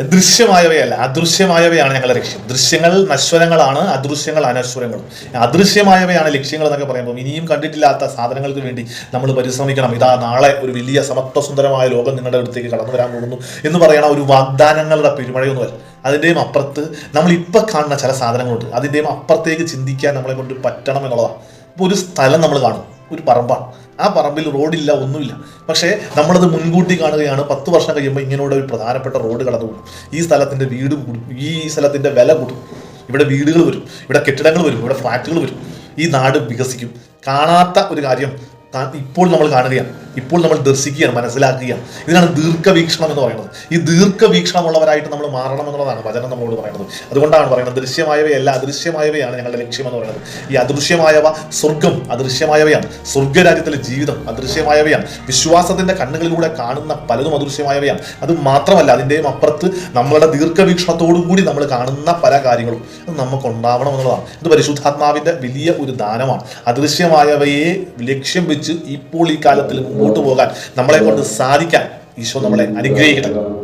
ദൃശ്യമായവയല്ല അദൃശ്യമായവയാണ് ഞങ്ങളുടെ ലക്ഷ്യം. ദൃശ്യങ്ങൾ നശ്വരങ്ങളാണ് അദൃശ്യങ്ങൾ അനശ്വരങ്ങളും. അദൃശ്യമായവയാണ് ലക്ഷ്യങ്ങൾ എന്നൊക്കെ പറയുമ്പോൾ ഇനിയും കണ്ടിട്ടില്ലാത്ത സാധനങ്ങൾക്ക് വേണ്ടി നമ്മൾ പരിശ്രമിക്കണം. ഇതാ നാളെ ഒരു വലിയ സമത്വസുന്ദരമായ ലോകം നിങ്ങളുടെ അടുത്തേക്ക് കടന്നു വരാൻ പോകുന്നു എന്ന് പറയണ ഒരു വാഗ്ദാനങ്ങളുടെ പെരുമഴയൊന്നുമല്ല. അതിന്റെയും അപ്പുറത്ത് നമ്മൾ ഇപ്പം കാണുന്ന ചില സാധനങ്ങളുണ്ട്. അതിന്റെയും അപ്പുറത്തേക്ക് ചിന്തിക്കാൻ നമ്മളെ കൊണ്ട് പറ്റണം എന്നുള്ളതാണ്. ഇപ്പോൾ ഒരു സ്ഥലം നമ്മൾ കാണും. ഒരു പറമ്പാണ്. ആ പറമ്പിൽ റോഡില്ല ഒന്നുമില്ല. പക്ഷേ നമ്മളത് മുൻകൂട്ടി കാണുകയാണ്. പത്ത് വർഷം കഴിയുമ്പോൾ ഇങ്ങനെയുള്ള ഒരു പ്രധാനപ്പെട്ട റോഡ് കടന്നു കൂടും ഈ സ്ഥലത്തിന്റെ വീട് കൂടും ഈ സ്ഥലത്തിന്റെ വില കൂടും ഇവിടെ വീടുകൾ വരും ഇവിടെ കെട്ടിടങ്ങൾ വരും ഇവിടെ ഫ്ലാറ്റുകൾ വരും. ഈ നാട് വികസിക്കും. കാണാത്ത ഒരു കാര്യം ഇപ്പോൾ നമ്മൾ കാണുകയാണ്. ഇപ്പോൾ നമ്മൾ ദർശിക്കുകയാണ് മനസ്സിലാക്കുകയാണ്. ഇതിനാണ് ദീർഘവീക്ഷണം എന്ന് പറയുന്നത്. ഈ ദീർഘവീക്ഷണമുള്ളവരായിട്ട് നമ്മൾ മാറണം എന്നുള്ളതാണ് വചനം നമ്മളോട് പറയുന്നത്. അതുകൊണ്ടാണ് പറയുന്നത് ദൃശ്യമായവയല്ല അദൃശ്യമായവയാണ് ഞങ്ങളുടെ ലക്ഷ്യം എന്ന് പറയുന്നത്. ഈ അദൃശ്യമായവ സ്വർഗം അദൃശ്യമായവയാണ്. സ്വർഗരാജ്യത്തിലെ ജീവിതം അദൃശ്യമായവയാണ്. വിശ്വാസത്തിന്റെ കണ്ണുകളിലൂടെ കാണുന്ന പലതും അദൃശ്യമായവയാണ്. അത് മാത്രമല്ല അതിന്റെയും അപ്പുറത്ത് നമ്മളുടെ ദീർഘവീക്ഷണത്തോടും കൂടി നമ്മൾ കാണുന്ന പല കാര്യങ്ങളും അത് നമുക്ക് ഉണ്ടാവണം എന്നുള്ളതാണ്. ഇത് പരിശുദ്ധാത്മാവിന്റെ വലിയ ഒരു ദാനമാണ്. അദൃശ്യമായവയെ ലക്ഷ്യം വെച്ച് ഇപ്പോൾ ഈ കാലത്തിൽ മുമ്പോട്ട് പോകാൻ നമ്മളെ കൊണ്ട് സാധിക്കാൻ ഈശോ നമ്മളെ അനുഗ്രഹിക്കട്ടെ.